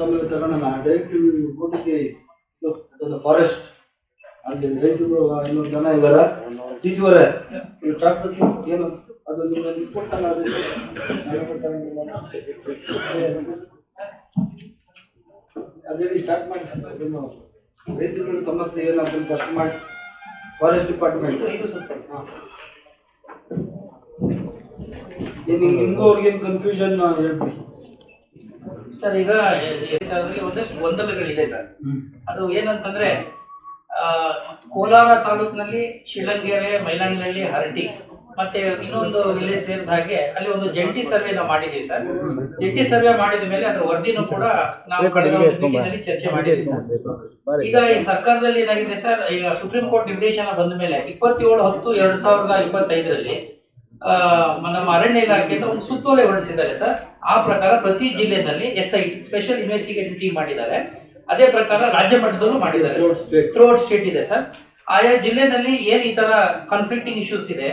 ಆಮೇಲೆ ತಗೋಣ ಡೈರೆಕ್ಟ್ ಅದೊಂದು ಫಾರೆಸ್ಟ್ ಅಲ್ಲಿ ರೈತರು ಇನ್ನೊಂದು ಜನ ಇದಾರೆ. ಟೀಚರೇ ಟ್ರಾಕ್ಟರ್ ಏನು, ಅದು ನಿಮ್ಮ ಅದರಲ್ಲಿ ಅದು ಅದೇ ಸ್ಟಾರ್ಟ್ ಮಾಡಿ. ರೈತರುಗಳ ಸಮಸ್ಯೆ ಏನು ಅದನ್ನು ಕಷ್ಟ ಮಾಡಿ. ಫಾರೆಸ್ಟ್ ಡಿಪಾರ್ಟ್ಮೆಂಟ್ ನಿಮ್ಗೆ ನಿಮಗೂ ಅವ್ರಿಗೇನು ಕನ್ಫ್ಯೂಷನ್ ಹೇಳ್ಬಿಡಿ ಸರ್ ಈಗ ಒಂದಷ್ಟು ಗೊಂದಲಗಳಿದೆ ಸರ್. ಅದು ಏನಂತಂದ್ರೆ ಕೋಲಾರ ತಾಲೂಕಿನಲ್ಲಿ ಶಿಳಂಗೆರೆ ಮೈಲಾಂಗ್ನಹಳ್ಳಿ ಹರಟಿ ಮತ್ತೆ ಇನ್ನೊಂದು ವಿಲೇಜ್ ಸೇರಿದ ಹಾಗೆ ಅಲ್ಲಿ ಒಂದು ಜಂಟಿ ಸರ್ವೆ ನಾವು ಮಾಡಿದೀವಿ ಸರ್. ಜಂಟಿ ಸರ್ವೆ ಮಾಡಿದ ಮೇಲೆ ಅದರ ವರದಿನೂ ಕೂಡ ನಾವು ಕಳೆದ ಚರ್ಚೆ ಮಾಡಿದ್ವಿ ಸರ್. ಈಗ ಈ ಸರ್ಕಾರದಲ್ಲಿ ಏನಾಗಿದೆ ಸರ್ ಈಗ ಸುಪ್ರೀಂ ಕೋರ್ಟ್ ನಿರ್ದೇಶನ ಬಂದ ಮೇಲೆ ಇಪ್ಪತ್ತೇಳು ಹತ್ತು ಎರಡ್ ಸಾವಿರದ ಇಪ್ಪತ್ತೈದರಲ್ಲಿ ನಮ್ಮ ಅರಣ್ಯ ಇಲಾಖೆಯಿಂದ ಒಂದು ಸುತ್ತೋಲೆ ಹೊರಡಿಸಿದ್ದಾರೆ ಸರ್. ಆ ಪ್ರಕಾರ ಪ್ರತಿ ಜಿಲ್ಲೆನಲ್ಲಿ S I T special investigative team ಮಾಡಿದ್ದಾರೆ. ಅದೇ ಪ್ರಕಾರ ರಾಜ್ಯ ಮಟ್ಟದಲ್ಲೂ ಮಾಡಿದ್ದಾರೆ. ಥ್ರೂಔಟ್ ಸ್ಟೇಟ್ ಇದೆ ಸರ್. ಆಯಾ ಜಿಲ್ಲೆನಲ್ಲಿ ಏನ್ ಈ ತರ ಕಾನ್ಫ್ಲಿಕ್ಟಿಂಗ್ ಇಶ್ಯೂಸ್ ಇದೆ?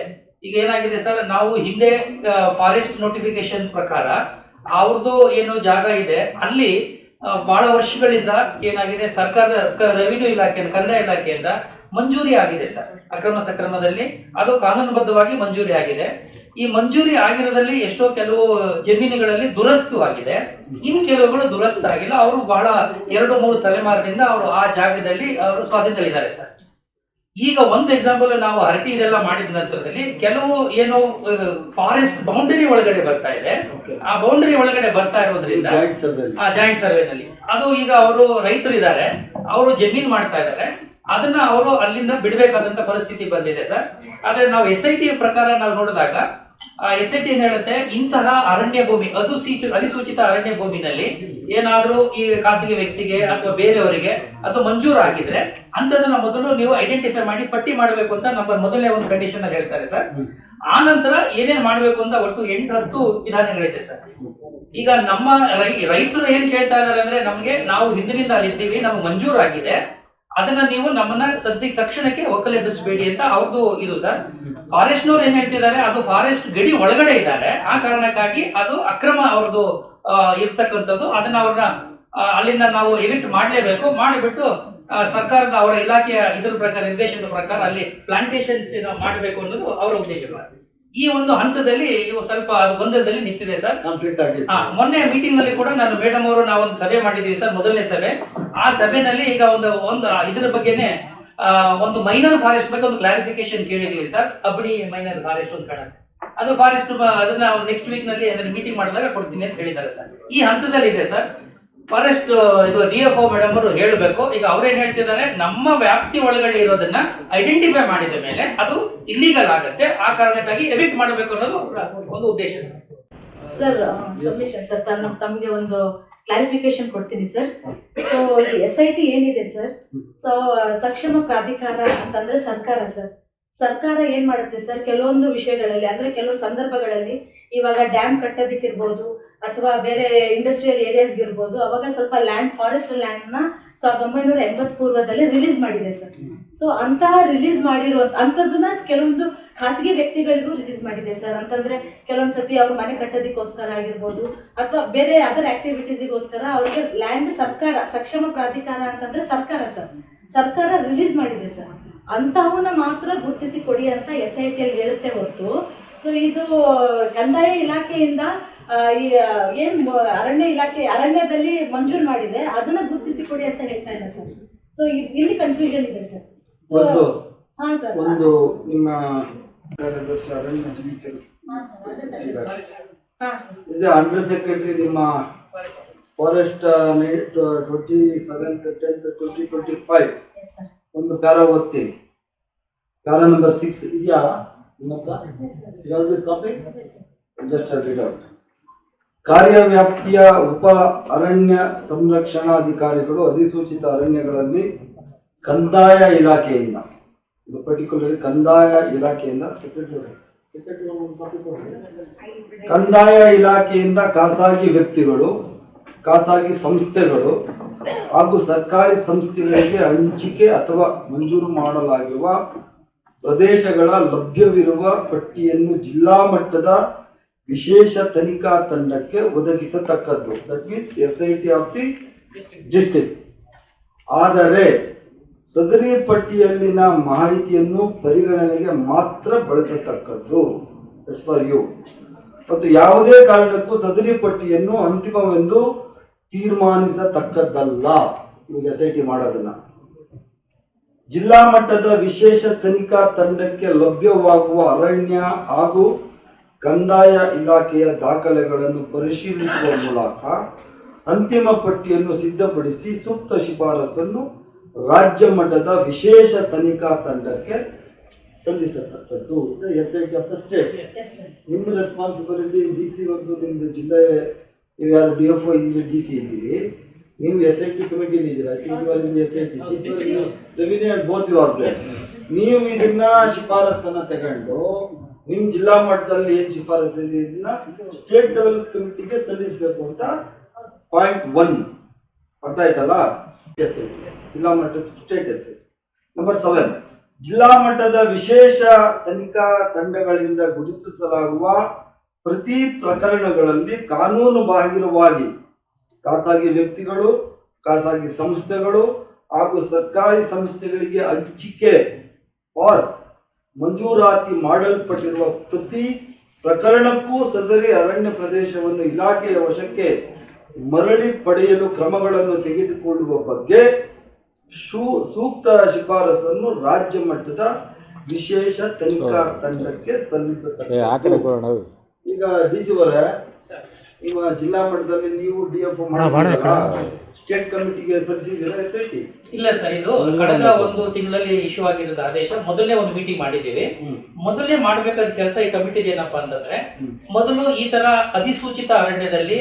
ಈಗ ಏನಾಗಿದೆ ಸರ್ ನಾವು ಹಿಂದೆ ಫಾರೆಸ್ಟ್ ನೋಟಿಫಿಕೇಶನ್ ಪ್ರಕಾರ ಅವ್ರದ್ದು ಏನು ಜಾಗ ಇದೆ ಅಲ್ಲಿ ಬಹಳ ವರ್ಷಗಳಿಂದ ಏನಾಗಿದೆ ಸರ್ಕಾರದ ರೆವಿನ್ಯೂ ಇಲಾಖೆಯಿಂದ ಕಂದಾಯ ಇಲಾಖೆಯಿಂದ ಮಂಜೂರಿ ಆಗಿದೆ ಸರ್. ಅಕ್ರಮ ಸಕ್ರಮದಲ್ಲಿ ಅದು ಕಾನೂನುಬದ್ಧವಾಗಿ ಮಂಜೂರಿ ಆಗಿದೆ. ಈ ಮಂಜೂರಿ ಆಗಿರೋದ್ರಲ್ಲಿ ಎಷ್ಟೋ ಕೆಲವು ಜಮೀನುಗಳಲ್ಲಿ ದುರಸ್ತು ಆಗಿದೆ. ಇನ್ ಕೆಲವುಗಳು ದುರಸ್ತು ಆಗಿಲ್ಲ. ಅವರು ಬಹಳ ಎರಡು ಮೂರು ತಲೆಮಾರಿನಿಂದ ಅವರು ಆ ಜಾಗದಲ್ಲಿ ಅವರು ಸ್ವಾಧೀನದಲ್ಲಿದ್ದಾರೆ ಸರ್. ಈಗ ಒಂದು ಎಕ್ಸಾಂಪಲ್ ನಾವು ಹರಟಿ ಇದೆಲ್ಲ ಮಾಡಿದ ನಂತರದಲ್ಲಿ ಕೆಲವು ಏನು ಫಾರೆಸ್ಟ್ ಬೌಂಡರಿ ಒಳಗಡೆ ಬರ್ತಾ ಇದೆ. ಆ ಬೌಂಡರಿ ಒಳಗಡೆ ಬರ್ತಾ ಇರೋದ್ರಿಂದ ಆ ಜಾಯಿಂಟ್ ಸರ್ವೆನಲ್ಲಿ ಅದು ಈಗ ಅವರು ರೈತರು ಇದ್ದಾರೆ ಅವರು ಜಮೀನ್ ಮಾಡ್ತಾ ಇದ್ದಾರೆ. ಅದನ್ನ ಅವರು ಅಲ್ಲಿಂದ ಬಿಡಬೇಕಾದಂತ ಪರಿಸ್ಥಿತಿ ಬಂದಿದೆ ಸರ್. ಆದ್ರೆ ನಾವು ಎಸ್ ಐ ಟಿ ಪ್ರಕಾರ ನಾವು ನೋಡಿದಾಗ ಎಸ್ ಐ ಟಿ ಏನ್ ಹೇಳುತ್ತೆ? ಇಂತಹ ಅರಣ್ಯ ಭೂಮಿ, ಅದು ಸೀಚು- ಅಧಿಸೂಚಿತ ಅರಣ್ಯ ಭೂಮಿನಲ್ಲಿ ಏನಾದ್ರೂ ಈ ಖಾಸಗಿ ವ್ಯಕ್ತಿಗೆ ಅಥವಾ ಬೇರೆಯವರಿಗೆ ಅಥವಾ ಮಂಜೂರು ಆಗಿದ್ರೆ ಅಂತದನ್ನ ಮೊದಲು ನೀವು ಐಡೆಂಟಿಫೈ ಮಾಡಿ ಪಟ್ಟಿ ಮಾಡಬೇಕು ಅಂತ ನಮ್ಮ ಮೊದಲನೇ ಒಂದು ಕಂಡೀಷನ್ ಅಲ್ಲಿ ಹೇಳ್ತಾರೆ ಸರ್. ಆ ನಂತರ ಏನೇನ್ ಮಾಡ್ಬೇಕು ಅಂತ ಒಟ್ಟು ಎಂಟು ಹತ್ತು ವಿಧಾನಗಳಿದೆ ಸರ್. ಈಗ ನಮ್ಮ ರೈತರು ಏನ್ ಕೇಳ್ತಾ ಇದಾರೆ ಅಂದ್ರೆ ನಮ್ಗೆ ನಾವು ಹಿಂದಿನಿಂದ ಅಲ್ಲಿದ್ದೀವಿ ನಮ್ಗೆ ಮಂಜೂರು ಆಗಿದೆ ಅದನ್ನ ನೀವು ನಮ್ಮನ್ನ ಸದ್ಯ ತಕ್ಷಣಕ್ಕೆ ಒಕ್ಕಲೆಬ್ಬಿಸಬೇಡಿ ಅಂತ ಅವ್ರದ್ದು ಇದು ಸರ್. ಫಾರೆಸ್ಟ್ನವ್ರು ಏನ್ ಹೇಳ್ತಿದ್ದಾರೆ, ಅದು ಫಾರೆಸ್ಟ್ ಗಡಿ ಒಳಗಡೆ ಇದ್ದಾರೆ. ಆ ಕಾರಣಕ್ಕಾಗಿ ಅದು ಅಕ್ರಮ ಅವ್ರದ್ದು ಇರ್ತಕ್ಕಂಥದ್ದು. ಅದನ್ನ ಅವ್ರನ್ನ ಅಲ್ಲಿಂದ ನಾವು ಎವಿಕ್ಟ್ ಮಾಡ್ಲೇಬೇಕು. ಮಾಡಿಬಿಟ್ಟು ಸರ್ಕಾರದ ಅವರ ಇಲಾಖೆಯ ಇದ್ರ ಪ್ರಕಾರ, ನಿರ್ದೇಶನದ ಪ್ರಕಾರ ಅಲ್ಲಿ ಪ್ಲಾಂಟೇಶನ್ಸ್ ಮಾಡಬೇಕು ಅನ್ನೋದು ಅವರ ಉದ್ದೇಶ ಸರ್. ಈ ಒಂದು ಹಂತದಲ್ಲಿ ಸ್ವಲ್ಪ ಅದು ಗೊಂದಲದಲ್ಲಿ ನಿಂತಿದೆ ಸರ್. ಕಂಪ್ಲೀಟ್ ಆಗಿದೆ ಹಾ ಮೊನ್ನೆ ಮೀಟಿಂಗ್ನಲ್ಲಿ ಕೂಡ ನಾನು ಮೇಡಮ್ ಅವರು ನಾವೊಂದು ಒಂದು ಸಭೆ ಮಾಡಿದ್ದೀವಿ ಸರ್ ಮೊದಲನೇ ಸಭೆ. ಆ ಸಭೆನಲ್ಲಿ ಈಗ ಒಂದು ಒಂದು ಇದರ ಬಗ್ಗೆನೆ ಒಂದು ಮೈನರ್ ಫಾರೆಸ್ಟ್ ಬಗ್ಗೆ ಒಂದು ಕ್ಲಾರಿಫಿಕೇಶನ್ ಕೇಳಿದೀವಿ ಸರ್. ಅಬಡಿ ಮೈನರ್ ಫಾರೆಸ್ಟ್ ಒಂದು ಕಡೆ ಅದು ಫಾರೆಸ್ಟ್ ಅದನ್ನ ನೆಕ್ಸ್ಟ್ ವೀಕ್ನಲ್ಲಿ ಅದನ್ನ ಮೀಟಿಂಗ್ ಮಾಡಿದಾಗ ಕೊಡ್ತೀನಿ ಅಂತ ಹೇಳಿದ್ದಾರೆ ಸರ್. ಈ ಹಂತದಲ್ಲಿ ಇದೆ ಸರ್. ಫಾರೆಸ್ಟ್, ಇದು ಡಿ ಎಫ್ ಮೇಡಮ್ ಅವರು ಹೇಳಬೇಕು. ಈಗ ಅವ್ರೇನ್ ಹೇಳ್ತಿದ್ದಾರೆ? ನಮ್ಮ ವ್ಯಾಪ್ತಿ ಒಳಗಡೆ ಇರೋದನ್ನ ಐಡೆಂಟಿಫೈ ಮಾಡಿದ ಮೇಲೆ ಅದು ಇಲ್ಲಿಗಲ್ ಆಗುತ್ತೆ. ಆ ಕಾರಣಕ್ಕಾಗಿ ಎವಿಕ್ಟ್ ಮಾಡಬೇಕು ಅನ್ನೋದು ಒಂದು ಉದ್ದೇಶ ಸರ್. ಸರ್ ತಮಗೆ ಒಂದು ಕ್ಲಾರಿಫಿಕೇಶನ್ ಕೊಡ್ತೀನಿ sir. So S I T ಏನಿದೆ ಸರ್? ಸೊ ಸಕ್ಷಮ ಪ್ರಾಧಿಕಾರ ಅಂತಂದ್ರೆ ಸರ್ಕಾರ ಸರ್. ಸರ್ಕಾರ ಏನ್ ಮಾಡುತ್ತೆ ಸರ್? ಕೆಲವೊಂದು ವಿಷಯಗಳಲ್ಲಿ, ಅಂದ್ರೆ ಕೆಲವೊಂದು ಸಂದರ್ಭಗಳಲ್ಲಿ ಇವಾಗ ಡ್ಯಾಮ್ ಕಟ್ಟೋದಕ್ಕಿರ್ಬೋದು ಅಥವಾ ಬೇರೆ ಇಂಡಸ್ಟ್ರಿಯಲ್ ಏರಿಯಾಸ್ ಇರ್ಬೋದು. ಅವಾಗ ಸ್ವಲ್ಪ ಲ್ಯಾಂಡ್ ಫಾರೆಸ್ಟ್ ಲ್ಯಾಂಡ್ನ ಸಾವಿರದ ಒಂಬೈನೂರ ಎಂಬತ್ ಪೂರ್ವದಲ್ಲಿ ರಿಲೀಸ್ ಮಾಡಿದೆ ಸರ್. ಸೊ ಅಂತಹ ರಿಲೀಸ್ ಮಾಡಿರೋ ಅಂಥದ್ದನ್ನ ಕೆಲವೊಂದು ಖಾಸಗಿ ವ್ಯಕ್ತಿಗಳಿಗೂ ರಿಲೀಸ್ ಮಾಡಿದೆ ಸರ್. ಅಂತಂದ್ರೆ ಕೆಲವೊಂದ್ ಸತಿ ಅವ್ರ ಮನೆ ಕಟ್ಟೋದಕ್ಕೋಸ್ಕರ ಆಗಿರ್ಬೋದು ಅಥವಾ ಬೇರೆ ಅದರ್ ಆಕ್ಟಿವಿಟೀಸ್ಗೋಸ್ಕರ ಅವ್ರಿಗೆ ಲ್ಯಾಂಡ್ ಸರ್ಕಾರ ಸಕ್ಷಮ ಪ್ರಾಧಿಕಾರ ಅಂತಂದ್ರೆ ಸರ್ಕಾರ ಸರ್. ಸರ್ಕಾರ ರಿಲೀಸ್ ಮಾಡಿದೆ ಸರ್. ಅಂತಹವನ್ನ ಮಾತ್ರ ಗುರುತಿಸಿ ಕೊಡಿ ಅಂತ ಎಸ್ ಐ ಟಿ ಅಲ್ಲಿ ಹೇಳುತ್ತೆ ಹೊರತು. ಸೊ ಇದು ಕಂದಾಯ ಇಲಾಖೆಯಿಂದ ಈ ಏನ್ ಅರಣ್ಯ ಇಲಾಖೆ ಅರಣ್ಯದಲ್ಲಿ ಮಂಜೂರು ಮಾಡಿದೆ ಅದನ್ನ ಗುರುತಿಸಿ ಕೊಡಿ ಅಂತ ಹೇಳ್ತಾ ಇಲ್ಲ ಸರ್. ಸೊ ಇಲ್ಲಿ ಕನ್ಫ್ಯೂಷನ್ ಇದೆ ಸರ್. ಒಂದು ಹಾ ಸರ್. ಒಂದು ನಿಮ್ಮ ಕಾರ್ಯದರ್ಶಿ ಅರಣ್ಯ ಇಸ್ ಅಂಡರ್ ಸೆಕ್ರೆಟರಿ ನಿಮ್ಮ forest twenty seven tenth twenty twenty five ಒಂದು ಪ್ಯಾರಾ ಓದ್ತೀನಿ. ಪ್ಯಾರಾ ನಂಬರ್ ಸಿಕ್ಸ್ ಇದೆಯಾ? ನಿಮ್ಮ ಹತ್ರ? ಕಾಪಿ ಜಸ್ಟ್ ರೀಡ್ ಔಟ್ ಕಾರ್ಯವ್ಯಾಪ್ತಿಯ ಉಪ ಅರಣ್ಯ ಸಂರಕ್ಷಣಾಧಿಕಾರಿಗಳು ಅಧಿಸೂಚಿತ ಅರಣ್ಯಗಳಲ್ಲಿ ಕಂದಾಯ ಇಲಾಖೆಯಿಂದ, ಇದು ಪರ್ಟಿಕ್ಯುಲರ್ ಕಂದಾಯ ಇಲಾಖೆಯಿಂದ ಕಂದಾಯ ಇಲಾಖೆಯಿಂದ ಖಾಸಗಿ ವ್ಯಕ್ತಿಗಳು, ಖಾಸಗಿ ಸಂಸ್ಥೆಗಳು ಹಾಗೂ ಸರ್ಕಾರಿ ಸಂಸ್ಥೆಗಳಿಗೆ ಹಂಚಿಕೆ ಅಥವಾ ಮಂಜೂರು ಮಾಡಲಾಗಿರುವ ಪ್ರದೇಶಗಳ ಲಭ್ಯವಿರುವ ಪಟ್ಟಿಯನ್ನು ಜಿಲ್ಲಾ ಮಟ್ಟದ ವಿಶೇಷ ತನಿಖಾ ತಂಡಕ್ಕೆ ಒದಗಿಸತಕ್ಕದ್ದು. That means S I T of the district ಆದರೆ ಸದರಿ ಪಟ್ಟಿಯಲ್ಲಿನ ಮಾಹಿತಿಯನ್ನು ಪರಿಗಣನೆಗೆ ಮಾತ್ರ ಬಳಸತಕ್ಕದ್ದು. ಫಾರ್ ಯು ಮತ್ತು ಯಾವುದೇ ಕಾರಣಕ್ಕೂ ಸದರಿ ಪಟ್ಟಿಯನ್ನು ಅಂತಿಮವೆಂದು ತೀರ್ಮಾನಿಸತಕ್ಕದ್ದಲ್ಲ. ಇವಾಗ ಎಸ್ ಐ ಟಿ ಮಾಡೋದನ್ನ. ಜಿಲ್ಲಾ ಮಟ್ಟದ ವಿಶೇಷ ತನಿಖಾ ತಂಡಕ್ಕೆ ಲಭ್ಯವಾಗುವ ಅರಣ್ಯ ಹಾಗೂ ಕಂದಾಯ ಇಲಾಖೆಯ ದಾಖಲೆಗಳನ್ನು ಪರಿಶೀಲಿಸುವ ಮೂಲಕ ಅಂತಿಮ ಪಟ್ಟಿಯನ್ನು ಸಿದ್ಧಪಡಿಸಿ ಸೂಕ್ತ ಶಿಫಾರಸನ್ನು ರಾಜ್ಯ ಮಟ್ಟದ ವಿಶೇಷ ತನಿಖಾ ತಂಡಕ್ಕೆ ಸಲ್ಲಿಸತಕ್ಕದ್ದು S I T of the state ನಿಮ್ಮ ರೆಸ್ಪಾನ್ಸಿಬಿಲಿಟಿ ಡಿ ಸಿ ಒಂದು ನಿಮ್ದು ಜಿಲ್ಲೆ ನೀವು ಯಾರು ಡಿ ಎಫ್ ಒ ಇಲ್ಲಿ ಡಿ ಸಿ ಇದ್ದೀರಿ. ನೀವು ಎಸ್ ಐ ಟಿ ಕಮಿಟಿಲಿ ಇದ್ದೀರಾ? S I C revenue and both you are ನೀವು ಇದನ್ನ ಶಿಫಾರಸನ್ನ ತಗೊಂಡು ನಿಮ್ ಜಿಲ್ಲಾ ಮಟ್ಟದಲ್ಲಿ ಏನ್ ಶಿಫಾರಸು ಇದೆ ಇದನ್ನ ಸ್ಟೇಟ್ ಲೆವೆಲ್ ಕಮಿಟಿಗೆ ಸಲ್ಲಿಸಬೇಕು ಅಂತ ಪಾಯಿಂಟ್ ಒನ್. ಅರ್ಥ ಆಯ್ತಲ್ಲ? ಎಸ್ ಜಿಲ್ಲಾ ಮಟ್ಟದ ಸ್ಟೇಟ್ ಎಸ್ ನಂಬರ್ ಸೆವೆನ್ ಜಿಲ್ಲಾ ಮಟ್ಟದ ವಿಶೇಷ ತನಿಖಾ ತಂಡಗಳಿಂದ ಗುರುತಿಸಲಾಗುವ ಪ್ರತಿ ಪ್ರಕರಣಗಳಲ್ಲಿ ಕಾನೂನು ಬಾಹಿರವಾಗಿ ಖಾಸಗಿ ವ್ಯಕ್ತಿಗಳು, ಖಾಸಗಿ ಸಂಸ್ಥೆಗಳು ಹಾಗೂ ಸರ್ಕಾರಿ ಸಂಸ್ಥೆಗಳಿಗೆ ಹಂಚಿಕೆ ಆರ್ ಮಂಜೂರಾತಿ ಮಾಡಲ್ಪಟ್ಟಿರುವ ಪ್ರತಿ ಪ್ರಕರಣಕ್ಕೂ ಸದರಿ ಅರಣ್ಯ ಪ್ರದೇಶವನ್ನು ಇಲಾಖೆಯ ವಶಕ್ಕೆ ಮರಳಿ ಪಡೆಯಲು ಕ್ರಮಗಳನ್ನು ತೆಗೆದುಕೊಳ್ಳುವ ಬಗ್ಗೆ ಶೂ ಸೂಕ್ತ ಶಿಫಾರಸನ್ನು ರಾಜ್ಯ ಮಟ್ಟದ ವಿಶೇಷ ತನಿಖಾ ತಂಡಕ್ಕೆ ಸಲ್ಲಿಸುತ್ತಾರೆ ಈಗ ಡಿ ಸಿ ಅವರೇ ಈಗ ಜಿಲ್ಲಾ ಮಟ್ಟದಲ್ಲಿ ನೀವು ಡಿ ಎಫ್ ಸ್ಟೇಟ್ ಕಮಿಟಿಗೆ ಸಲ್ಲಿಸಿದ್ದೀರಾ? ಎಸ್ ಐ ಟಿ ಇಲ್ಲ ಸರ್ ಇದು ಕಳೆದ ಒಂದು ತಿಂಗಳಲ್ಲಿ ಇಶ್ಯೂ ಆಗಿರೋದು ಆದೇಶ. ಮೊದಲನೇ ಒಂದು ಮೀಟಿಂಗ್ ಮಾಡಿದ್ದೀವಿ. ಮೊದಲನೇ ಮಾಡಬೇಕಾದ ಕೆಲಸ ಈ ಕಮಿಟಿ ಏನಪ್ಪಾ ಅಂತಂದ್ರೆ ಮೊದಲು ಈ ತರ ಅಧಿಸೂಚಿತ ಅರಣ್ಯದಲ್ಲಿ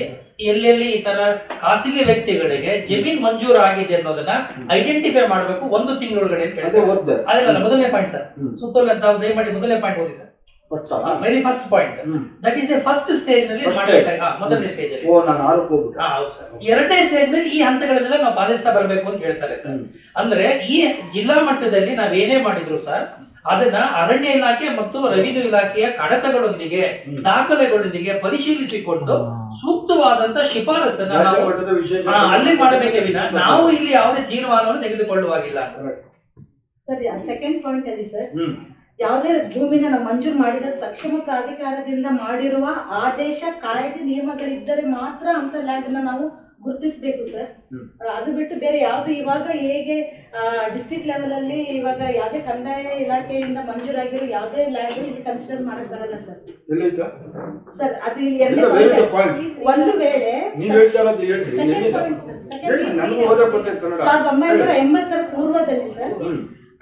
ಎಲ್ಲೆಲ್ಲಿ ಈ ತರ ಖಾಸಗಿ ವ್ಯಕ್ತಿಗಳಿಗೆ ಜಮೀನ್ ಮಂಜೂರು ಆಗಿದೆ ಅನ್ನೋದನ್ನ ಐಡೆಂಟಿಫೈ ಮಾಡಬೇಕು ಒಂದು ತಿಂಗಳೊಳಗಡೆ ಅಂತ ಅದೇ ಹೇಳ್ತಾರೆ ಮೊದಲನೇ ಪಾಯಿಂಟ್ ಸರ್. ಸುತ್ತಲೂ ತಾವು ದಯಮಾಡಿ ಮೊದಲನೇ ಪಾಯಿಂಟ್ ಓದಿ sir. Very first point that is the first ಸ್ಟೇಜ್ನಲ್ಲಿ ಮೊದಲನೇ ಸ್ಟೇಜ್ ಅಲ್ಲಿ ಓ ನಾನು ಆರಕ್ಕೆ ಹೋಗ್ಬಿಟ್ಟೆ ಹಾ, ಸರ್. ಎರಡನೇ ಸ್ಟೇಜ್ನಲ್ಲಿ ಈ ಹಂತಗಳನ್ನೆಲ್ಲ ನಾವು ಪಾಲಿಸ್ತಾ ಬರಬೇಕು ಅಂತ ಹೇಳ್ತಾರೆ ಸರ್. ಅಂದ್ರೆ ಈ ಜಿಲ್ಲಾ ಮಟ್ಟದಲ್ಲಿ ನಾವ್ ಏನೇ ಮಾಡಿದ್ರು ಸರ್ ಅದನ್ನ ಅರಣ್ಯ ಇಲಾಖೆ ಮತ್ತು ರೆವಿನ್ಯೂ ಇಲಾಖೆಯ ಕಡತಗಳೊಂದಿಗೆ ದಾಖಲೆಗಳೊಂದಿಗೆ ಪರಿಶೀಲಿಸಿಕೊಂಡು ಸೂಕ್ತವಾದಂತ ಶಿಫಾರಸನ್ನ ಅಲ್ಲಿ ಮಾಡಬೇಕೇ ವಿನ. ನಾವು ಇಲ್ಲಿ ಯಾವುದೇ ತೀರ್ಮಾನವನ್ನು ತೆಗೆದುಕೊಳ್ಳುವಾಗಿಲ್ಲ. ಸರ್ ಸೆಕೆಂಡ್ ಪಾಯಿಂಟ್ ಅಲ್ಲಿ ಸರ್. ಯಾವುದೇ ಭೂಮಿನ ನಾವು ಮಂಜೂರು ಮಾಡಿದ ಸಕ್ಷಮ ಪ್ರಾಧಿಕಾರದಿಂದ ಮಾಡಿರುವ ಆದೇಶ ಕಾಯ್ದೆ ನಿಯಮಗಳಿದ್ದರೆ ಮಾತ್ರ ಅಂತ ಲ್ಯಾಂಡ್ನ ನಾವು ಗುರುತಿಸಬೇಕು ಸರ್ ಅದು ಬಿಟ್ಟು ಬೇರೆ ಯಾವ್ದು ಇವಾಗ ಹೇಗೆ ಡಿಸ್ಟ್ರಿಕ್ಟ್ ಲೆವೆಲ್ ಅಲ್ಲಿ ಇವಾಗ ಯಾವುದೇ ಕಂದಾಯ ಇಲಾಖೆಯಿಂದ ಮಂಜೂರಾಗಿರೋ ಯಾವುದೇ ಲ್ಯಾಂಡ್ ಇಲ್ಲಿ ಕನ್ಸಿಡರ್ ಮಾಡಕ್ ಬರಲ್ಲ ಸರ್ ಸರ್ ಅದು? ಒಂದು ವೇಳೆ ಸಾವಿರದ ಒಂಬೈನೂರ ಎಂಬತ್ತರ ಪೂರ್ವದಲ್ಲಿ ಸರ್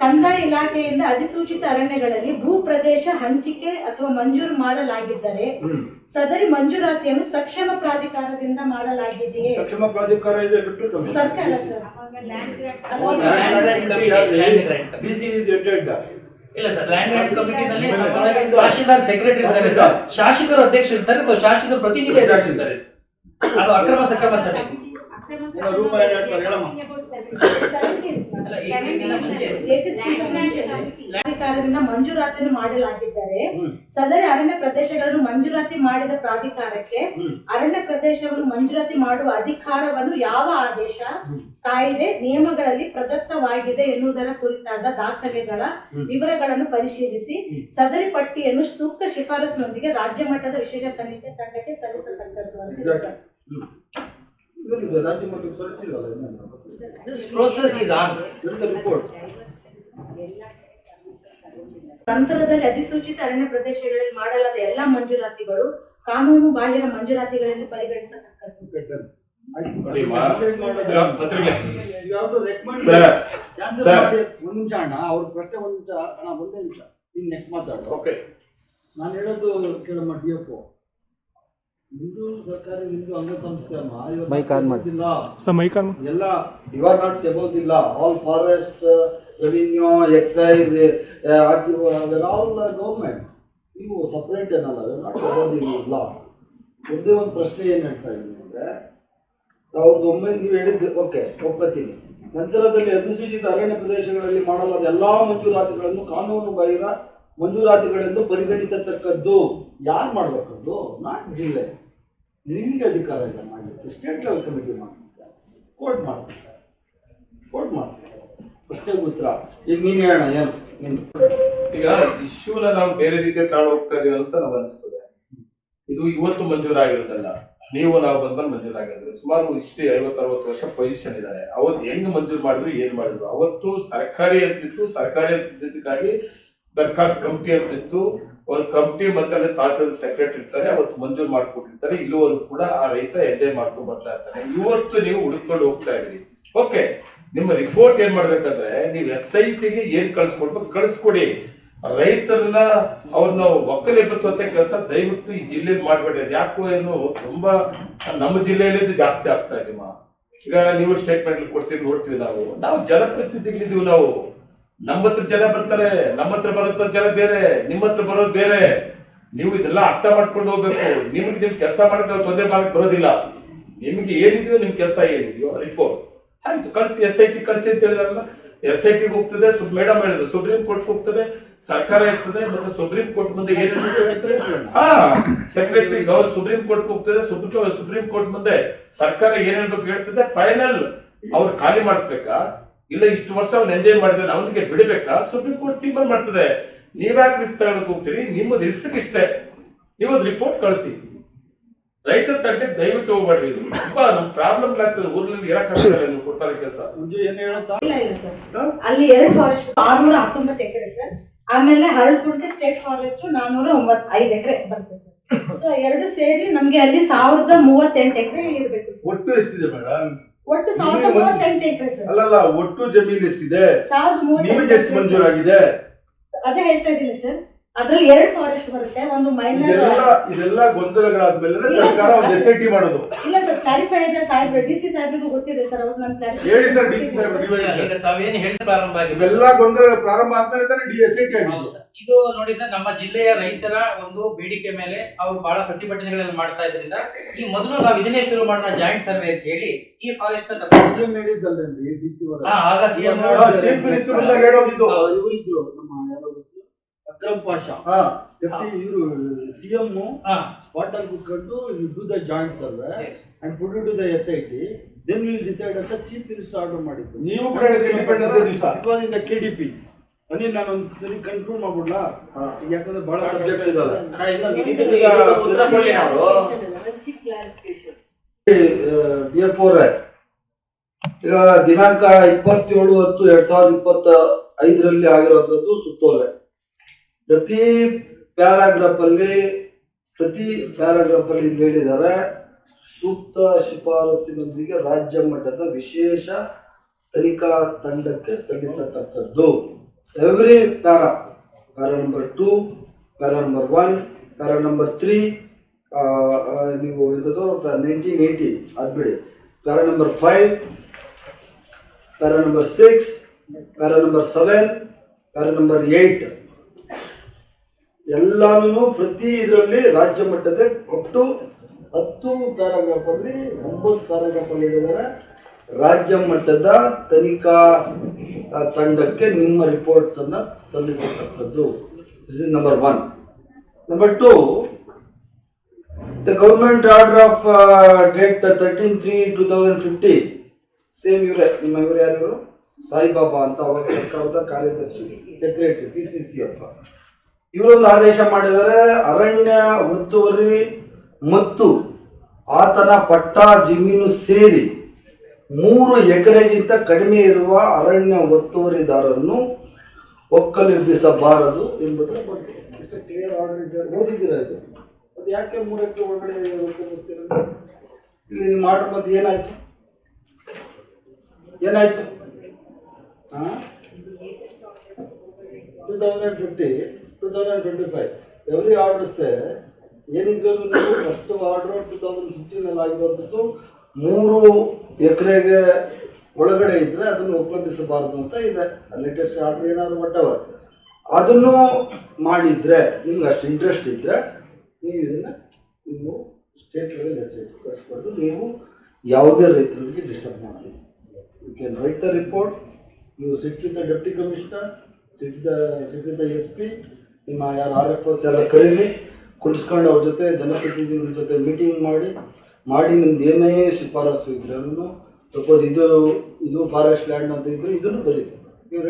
ಕಂದಾಯ ಇಲಾಖೆಯಿಂದ ಅಧಿಸೂಚಿತ ಅರಣ್ಯಗಳಲ್ಲಿ ಭೂ ಪ್ರದೇಶ ಹಂಚಿಕೆ ಅಥವಾ ಮಂಜೂರು ಮಾಡಲಾಗಿದ್ದರೆ ಸದರಿ ಮಂಜೂರಾತಿಯನ್ನು ಸಕ್ಷಮ ಪ್ರಾಧಿಕಾರದಿಂದ ಮಾಡಲಾಗಿದೆಯೇ? ಸಕ್ಷಮ ಪ್ರಾಧಿಕಾರ ಇದೆ ಬಿಟ್ಟು ಕಮಿಷನ್ ಸರ್ಕಾರ ಇಲ್ಲ ಸರ್ ಲ್ಯಾಂಡ್ ಕಮಿಟಿನಲ್ಲಿ. ತಹಶೀಲ್ದಾರ್ ಸೆಕ್ರೆಟರಿ ಇರ್ತಾರೆ ಸರ್. ಶಾಸಕರು ಅಧ್ಯಕ್ಷ ಇರ್ತಾರೆ ಅಥವಾ ಶಾಸಕರು ಪ್ರತಿನಿಧಿ ಇರ್ತಾರೆ. ಅದು ಅಕ್ರಮ ಸಕ್ರಮ ಸಮಿತಿ ಪ್ರಾಧಿಕಾರದಿಂದ ಮಂಜೂರಾತಿಯನ್ನು ಮಾಡಲಾಗಿದ್ದಾರೆ. ಸದರಿ ಅರಣ್ಯ ಪ್ರದೇಶಗಳನ್ನು ಮಂಜೂರಾತಿ ಮಾಡಿದ ಪ್ರಾಧಿಕಾರಕ್ಕೆ ಅರಣ್ಯ ಪ್ರದೇಶವನ್ನು ಮಂಜೂರಾತಿ ಮಾಡುವ ಅಧಿಕಾರವನ್ನು ಯಾವ ಆದೇಶ ಕಾಯ್ದೆ ನಿಯಮಗಳಲ್ಲಿ ಪ್ರದತ್ತವಾಗಿದೆ ಎನ್ನುವುದರ ಕುರಿತಾದ ದಾಖಲೆಗಳ ವಿವರಗಳನ್ನು ಪರಿಶೀಲಿಸಿ ಸದರಿ ಪಟ್ಟಿಯನ್ನು ಸೂಕ್ತ ಶಿಫಾರಸಿನೊಂದಿಗೆ ರಾಜ್ಯ ಮಟ್ಟದ ವಿಶೇಷ ತನಿಖೆ ತಂಡಕ್ಕೆ ಸಲ್ಲಿಸತಕ್ಕದ್ದು ಅಂತ ರಾಜ್ಯ ಮಟ್ಟಕ್ಕೆ ಸಲ್ಲಿಸಿಲ್ವಲ್ಲ ದಿಸ್ ಪ್ರೋಸೆಸ್ ಆನ್? ನಂತರದಲ್ಲಿ ಅಧಿಸೂಚಿತ ಅರಣ್ಯ ಪ್ರದೇಶಗಳಲ್ಲಿ ಮಾಡಲಾದ ಎಲ್ಲಾ ಮಂಜೂರಾತಿಗಳು ಕಾನೂನು ಬಾಹಿರ ಮಂಜೂರಾತಿಗಳೆಂದು ಪರಿಗಣಿಸತಕ್ಕದ್ದು. ಒಂದ್ ನಿಮಿಷ ಅಣ್ಣ ಅವ್ರ ಪ್ರಶ್ನೆ ಒಂದ್ ನಿಮಿಷ ಅಣ್ಣ ಒಂದೇ ನಿಮಿಷ. ನೀನ್ ನೆಕ್ಸ್ಟ್ ಮಾತಾಡು ಓಕೆ ನಾನು ಹೇಳೋದು ಕೇಳಮ್ಮ ಡಿ ಎಫ್ ನಿಮ್ದು ಸರ್ಕಾರಿ ಹಿಂದೂ ಅಂಗಸಂಸ್ಥೆ ಅಮ್ಮ. ಮೈಕ್ ಆನ್ ಮಾಡಿ. ಸರ್ ಮೈಕ್ ಆನ್ ಎಲ್ಲ ಯು ಆರ್ ನಾಟ್ ಇಲ್ಲ all forest revenue excise R T all government ನೀವು ಸಪ್ರೇಟ್ ಏನಲ್ಲ ನಾಟ್ ಎಬೌಟ್ ಇಲ್ಲ ಒಂದೇ ಒಂದು ಪ್ರಶ್ನೆ ಏನು ಹೇಳ್ತಾ ಇದ್ದೀನಿ ಅಂದರೆ ಅವ್ರದ್ದು ಒಮ್ಮೆ ನೀವು ಹೇಳಿದ್ದು ಓಕೆ ಒಪ್ಪತ್ತೀನಿ. ನಂತರದಲ್ಲಿ ಅಧಿಸೂಚಿತ ಅರಣ್ಯ ಪ್ರದೇಶಗಳಲ್ಲಿ ಮಾಡಲಾದ ಎಲ್ಲಾ ಮಂಜೂರಾತಿಗಳನ್ನು ಕಾನೂನು ಬಾಹಿರ ಮಂಜೂರಾತಿಗಳೆಂದು ಪರಿಗಣಿಸತಕ್ಕದ್ದು. ಯಾರು ಮಾಡಬೇಕದು ನಾಟ್ ಜಿಲ್ಲೆ. ನಿಮಗೆ ಅಧಿಕಾರ ಇಲ್ಲ ಮಾಡಬೇಕು ಸ್ಟೇಟ್ ಲೆವೆಲ್ ಕಮಿಟಿ ಮಾಡ್ತಾರೆ ಕೋರ್ಟ್ ಮಾಡ್ತಾರೆ ಕೋರ್ಟ್ ಮಾಡ್ತಾರೆ ಅಷ್ಟೇ ಉತ್ತರ. ಈಗ ನೀನು ಹೇಳೋಣ ಏನು? ನೀನು. ಈಗ ಇಶ್ಯೂನ ನಾವು ಬೇರೆ ರೀತಿಯಲ್ಲಿ ತಗೊಂಡು ಹೋಗ್ತಾ ಇದೀವಿ ಅಂತ ನಮ್ಗೆ ಅನಿಸ್ತದೆ. ಇದು ಇವತ್ತು ಮಂಜೂರಾಗಿರೋದಲ್ಲ. ನೀವು ನಾವು ಬಂದ್ಮೇಲೆ ಮಂಜೂರಾಗಿರೋದು. ಸುಮಾರು ಇಷ್ಟೇ ಐವತ್ತು ಅರವತ್ತು ವರ್ಷ ಪೊಸಿಷನ್ ಇದ್ದಾರೆ ಅವತ್ತು ಹೆಂಗ್ ಮಂಜೂರು ಮಾಡಿದ್ರು, ಏನ್ ಮಾಡಿದ್ರು? ಅವತ್ತು ಸರ್ಕಾರಿ ಅಂತಿತ್ತು, ಸರ್ಕಾರಿ ಅಂತಿದ್ದಕ್ಕಾಗಿ ದರ್ಖಾಸ್ ಕಮಿಟಿ ಅಂತಿತ್ತು. ಒಂದು ಕಮಿಟಿ ಮತ್ತೆ ತಹಸೀಲ್ ಸೆಕ್ರೆಟರಿ ಇರ್ತಾರೆ, ಅವತ್ತು ಮಂಜೂರು ಮಾಡ್ಕೊಟ್ಟಿರ್ತಾರೆ ಇಲ್ಲಿವರೆಗೂ ಕೂಡ ಆ ರೈತ ಎಂಜಾಯ್ ಮಾಡ್ಕೊಂಡು ಬರ್ತಾ ಇರ್ತಾರೆ ಇವತ್ತು ನೀವು ಹುಡುಕೊಂಡು ಹೋಗ್ತಾ ಇದ್ರಿ ಓಕೆ, ನಿಮ್ಮ ರಿಪೋರ್ಟ್ ಏನ್ ಮಾಡ್ಬೇಕಂದ್ರೆ, ನೀವು ಎಸ್ ಐ ಟಿಗೆ ಏನ್ ಕಳ್ಸ್ಕೊಡ್ಬೇಕು ಕಳ್ಸ್ಕೊಡಿ. ರೈತರನ್ನ ಅವ್ರನ್ನ ಒಕ್ಕಲೆಬ್ಬಿಸುವಂತ ಕೆಲಸ ದಯವಿಟ್ಟು ಈ ಜಿಲ್ಲೆಯಲ್ಲಿ ಮಾಡಬೇಡಿ. ಯಾಕೋ ಏನು ತುಂಬಾ ನಮ್ಮ ಜಿಲ್ಲೆಯಲ್ಲಿ ಜಾಸ್ತಿ ಆಗ್ತಾ ಇದೆ ಈಗ ನೀವು ಸ್ಟೇಟ್ಮೆಂಟ್ ಕೊಡ್ತೀವಿ, ನೋಡ್ತೀವಿ ನಾವು. ನಾವು ಜನಪ್ರತಿನಿಧಿಗಳಿದೀವಿ ನಾವು. ನಮ್ಮ ಹತ್ರ ಜನ ಬರ್ತಾರೆ ನಮ್ಮ ಹತ್ರ ಬರೋ ಜನ ಬೇರೆ ನಿಮ್ಮ ಹತ್ರ ಬರೋದು ಬೇರೆ. ನೀವು ಇದೆಲ್ಲ ಅರ್ಥ ಮಾಡ್ಕೊಂಡು ಹೋಗ್ಬೇಕು. ನಿಮ್ಗೆ ನಿಮ್ ಕೆಲಸ ಮಾಡಿದ್ರೆ ತೊಂದರೆ ಮಾಡಕ್ ಬರೋದಿಲ್ಲ. ನಿಮ್ಗೆ ಏನಿದೆಯೋ ನಿಮ್ ಕೆಲಸ ಏನಿದೆಯೋ ರಿಪೋರ್ಟ್ ಆಯ್ತು, ಕಳ್ಸಿ ಎಸ್ ಐ ಟಿ ಕಳ್ಸಿ ಅಂತ ಹೇಳಿದಾರಲ್ಲ ಎಸ್ ಐ ಟಿ ಹೋಗ್ತದೆ ಮೇಡಮ್ ಹೇಳಿದ್ರು ಸುಪ್ರೀಂ ಕೋರ್ಟ್ ಹೋಗ್ತದೆ, ಸರ್ಕಾರ ಇರ್ತದೆ, ಮತ್ತೆ ಸುಪ್ರೀಂ ಕೋರ್ಟ್ ಮುಂದೆ ಹಾ ಸೆಕ್ರೆಟರಿ ಗೌರ್ ಸುಪ್ರೀಂ ಕೋರ್ಟ್ ಹೋಗ್ತದೆ ಸುಪ್ರೀಂ ಕೋರ್ಟ್ ಮುಂದೆ ಸರ್ಕಾರ ಏನ್ ಹೇಳ್ಬೇಕು ಹೇಳ್ತದೆ ಫೈನಲ್ ಅವ್ರು ಖಾಲಿ ಮಾಡಿಸ್ಬೇಕಾ? ಇಲ್ಲ ಇಷ್ಟು ವರ್ಷ ಅವ್ನು ಎಂಜಾಯ್ ಮಾಡಿದ್ರೆ ಅವನಿಗೆ ಬಿಡಬೇಕಾ? ಸುಪ್ರೀಂ ಕೋರ್ಟ್ ತೀರ್ಮಾನ ಮಾಡ್ತದೆ. ನೀವ್ಯಾಕೆ ರಿಸ್ಕ್ ತಗೊಳಕ್ ಹೋಗ್ತೀರಿ? ನಿಮ್ಮ ರಿಸ್ಕ್ ಇಷ್ಟೇ. ನೀವು ಒಂದು ರಿಪೋರ್ಟ್ ಕಳಿಸಿ. ರೈತರ ತಂಟೆ ದಯವಿಟ್ಟು ಹೋಗ್ಬೇಡ್ರಿ. ಇದು ತುಂಬಾ ನಮ್ ಪ್ರಾಬ್ಲಮ್ ಆಗ್ತದೆ. ಊರ್ನಲ್ಲಿ ಇರಕ್ ನೀವು ಕೊಡ್ತಾರೆ ಕೆಲಸ? ಮಂಜು ಏನು ಹೇಳುತ್ತಾ ಇಲ್ಲ ಇಲ್ಲ ಸರ್ ಅಲ್ಲಿ ಎರಡು ಫಾರೆಸ್ಟ್ ಆರ್ನೂರ ಹತ್ತೊಂಬತ್ತು ಎಕರೆ ಸರ್ ಆಮೇಲೆ ಹರಳ್ಕುಂಟೆ ಸ್ಟೇಟ್ ಫಾರೆಸ್ಟ್ ನಾನೂರ ಒಂಬತ್ ಐದು ಎಕರೆ ಬರುತ್ತೆ ಸರ್ ಸೊ ಎರಡು ಸೇರಿ ನಮ್ಗೆ ಅಲ್ಲಿ ಸಾವಿರದ ಮೂವತ್ತೆಂಟು ಎಕರೆ ಇರಬೇಕು ಸರ್ ಒಟ್ಟು ಎಷ್ಟಿದೆ ಮೇಡಮ್? ಒಟ್ಟು ಸಾವಿರದ ಮೂವತ್ತೆಂಟು ಎಕರೆ ಸರ್. ಅಲ್ಲಲ್ಲ ಒಟ್ಟು ಜಮೀನು ಎಷ್ಟಿದೆ? ಸಾವಿರದ ನಿಮಗೆ ಎಷ್ಟು ಮಂಜೂರಾಗಿದೆ? ಅದೇ ಹೇಳ್ತಾ ಇದ್ದೀನಿ ಸರ್. ಅದ್ರಲ್ಲಿ ಎರಡು ಫಾರೆಸ್ಟ್ ಬರುತ್ತೆ ಒಂದು ಮೈನರ್ ಇದೆಲ್ಲ ಇದೆಲ್ಲ ಗೊಂದಲಗಳಾದ್ಮೇಲೆ ಸರ್ಕಾರ ಒಂದು ಎಸ್ ಐ ಟಿ ಮಾಡೋದು. ಇಲ್ಲ ಸರ್ ಕ್ಲಾರಿಫೈ ಇದೆ ಸಾಹೇಬ್ರು ಡಿ ಸಿ ಸಾಹೇಬ್ರಿಗೂ ಗೊತ್ತಿದೆ ಸರ್ ಅವ್ರು ನನ್ನ ಕ್ಲಾರಿಫೈ ಹೇಳಿ ಸರ್ ಡಿ ಸಿ ಸಾಹೇಬ್ ನೀವೇ ಹೇಳಿ ಸರ್. ಈಗ ತಾವೇನು ಹೇಳಿ ಪ್ರಾರಂಭ ಆಗಿದೆ ಇವೆಲ್ಲ ಗೊಂದಲ ಪ್ರಾರಂಭ ಆದ್ಮೇಲೆ ತಾನೇ D S I T sir. ಇದು ನೋಡಿ ಸರ್ ನಮ್ಮ ಜಿಲ್ಲೆಯ ರೈತರ ಒಂದು ಬೇಡಿಕೆ ಮೇಲೆ ಅವರು ಬಹಳ ಪ್ರತಿಭಟನೆಗಳನ್ನು ಮಾಡ್ತಾ ಇದ್ರಿಂದ ಈ ಮೊದಲು ನಾವು ಇದನ್ನೇ ಶುರು ಮಾಡೋಣ ಜಾಯಿಂಟ್ ಸರ್ವೆ ಅಂತ ಹೇಳಿ ಈ ಫಾರೆಸ್ಟ್ ಹೇಳಿದ್ದಲ್ಲ ಹೇಳಿದ್ದಲ್ಲೇನ್ರಿ ಡಿ ಸಿ ಅವರ? ಆಗ ಸಿಎಂ ಚೀಫ್ ಮಿನಿಸ್ಟರ್ ಬಂದಾಗ ಹೇಳೋಗಿದ್ದು ಇವರಿದ್ರು ನಮ್ಮ ಯಾರೋ? ಅಕ್ರಮ್ ಪಾಷಾ ಹಾ ಇವರು ಸಿ ಎಂ ಸ್ಪಾಟ್ ಅಲ್ಲಿ ಕುತ್ಕೊಂಡು you do the joint survey and put to the S I T then will decide ಅಂತ ಚೀಫ್ ಮಿನಿಸ್ಟರ್ ಆರ್ಡರ್ ಮಾಡಿದ್ದು. ನೀವು ಕೂಡ it was in the K D P ಅಂದ್ರೆ ನಾನು ಒಂದು ಸರಿ ಕಂಟ್ರೋಲ್ ಮಾಡ್ಬಿಡ್ಲಾ. ಯಾಕಂದ್ರೆ ಬಹಳ ಸಬ್ಜೆಕ್ಟ್ಸ್ ಇದಾವೆ ಡಿ ಎಫ್ ಈಗ ದಿನಾಂಕ ಇಪ್ಪತ್ತೇಳು ಹತ್ತು ಎರಡ್ ಸಾವಿರದ ಇಪ್ಪತ್ತ ಐದರಲ್ಲಿ ಆಗಿರುವಂತದ್ದು ಸುತ್ತೋಲೆ. ಪ್ರತಿ ಪ್ಯಾರಾಗ್ರಾಫ್ ಅಲ್ಲಿ ಪ್ರತಿ ಪ್ಯಾರಾಗ್ರಾಫ್ ಅಲ್ಲಿ ಹೇಳಿದ್ದಾರೆ, ಸೂಕ್ತ ಶಿಫಾರಸಿನೊಂದಿಗೆ ರಾಜ್ಯ ಮಟ್ಟದ ವಿಶೇಷ ತನಿಖಾ ತಂಡಕ್ಕೆ ಸಲ್ಲಿಸತಕ್ಕದ್ದು. Every para para number two para number one para number three ನೀವು ಎಂಥದ್ದು nineteen eighty ಅದ್ಬಿಡಿ para number five para number six para number seven para number eight ಎಲ್ಲಾನು ಪ್ರತಿ ಇದರಲ್ಲಿ ರಾಜ್ಯ ಮಟ್ಟದ ಒಟ್ಟು ಹತ್ತು ಪ್ಯಾರಾಗ್ರಾಫಲ್ಲಿ ಒಂಬತ್ತು ಪ್ಯಾರಾಗ್ರಾಫಲ್ಲಿ ಇದ್ದಾರೆ. ರಾಜ್ಯ ಮಟ್ಟದ ತನಿಖಾ ತಂಡಕ್ಕೆ ನಿಮ್ಮ ರಿಪೋರ್ಟ್ಸ್ ಅನ್ನ ಸಲ್ಲಿಸತಕ್ಕದ್ದು this is number one number two the government order of date thirteen three two thousand fifty same ಇವರೇ, ನಿಮ್ಮ ಇವರು ಯಾರು ಸಾಯಿಬಾಬಾ ಅಂತ ಅವಾಗ ಸರ್ಕಾರದ ಕಾರ್ಯದರ್ಶಿ ಸೆಕ್ರೆಟರಿ ಪಿ ಸಿ ಸಿ ಅಪ್ಪ ಇವರೊಂದು ಆದೇಶ ಮಾಡಿದರೆ ಅರಣ್ಯ ಒತ್ತುವರಿ ಮತ್ತು ಆತನ ಪಟ್ಟ ಜಮೀನು ಸೇರಿ ಮೂರು ಎಕರೆಗಿಂತ ಕಡಿಮೆ ಇರುವ ಅರಣ್ಯ ಒತ್ತುವರಿದಾರರನ್ನು ಒಕ್ಕಲೆಬ್ಬಿಸಬಾರದು ಎಂಬುದರ ಬಗ್ಗೆ. ಕ್ಲಿಯರ್ ಆರ್ಡರ್ ಇದೆ ಓದಿದ್ದೀರಾ ಇದು? ಅದು ಯಾಕೆ ಮೂರು ಎಕರೆ ಒಳಗಡೆ ಒಕ್ಕಲೆಬ್ಬಿಸ್ತೀರ ಇಲ್ಲಿ ನೀವು ಮಾಡೋ ಮತ್ತೆ ಏನಾಯ್ತು? ಏನಾಯ್ತು? ಹಾಂ two thousand fifty two thousand twenty five every orders ಏನಿದ್ರು ಫಸ್ಟ್ ಆರ್ಡರ್ ಟೂ ತೌಸಂಡ್ ಫಿಫ್ಟೀನಲ್ಲಿ ಆಗಿರುವಂಥದ್ದು, ಮೂರು ಎಕರೆಗೆ ಒಳಗಡೆ ಇದ್ದರೆ ಅದನ್ನು ಉಪಲಂಬಿಸಬಾರದು ಅಂತ ಇದೆ. ಲೇಟೆಸ್ಟ್ ಆರ್ಡರ್ ಏನಾದ್ರು ಮಟ್ಟವ ಅದನ್ನು ಮಾಡಿದರೆ, ನಿಮ್ಗೆ ಅಷ್ಟು ಇಂಟ್ರೆಸ್ಟ್ ಇದ್ದರೆ ನೀವು ಇದನ್ನು ನೀವು ಸ್ಟೇಟ್ ಲೆವೆಲ್ ಕಳಿಸ್ಬಾರ್ದು ನೀವು ಯಾವುದೇ ರೈತರಿಗೆ ಡಿಸ್ಟರ್ಬ್ ಮಾಡಿ you can write the report ನೀವು sit with deputy commissioner sit the sit with S P ನಿಮ್ಮ ಯಾರು ಆರ್ ಎಫ್ ಎಸ್ ಎಲ್ಲ ಕರೀರಿ. ಕುಡಿಸ್ಕೊಂಡು ಅವ್ರ ಜೊತೆ ಜನಪ್ರತಿನಿಧಿಗಳ ಜೊತೆ ಮೀಟಿಂಗ್ ಮಾಡಿ ಮಾಡಿ ನಿಮ್ದು ಏನೇ ಶಿಫಾರಸು ಇದ್ರೂ ಸಪೋಸ್ ಇದು ಇದು ಫಾರೆಸ್ಟ್ ಲ್ಯಾಂಡ್ ಅಂತ ಇದ್ರೆ ಇದನ್ನು ಬರೀರಿ. ನೀವು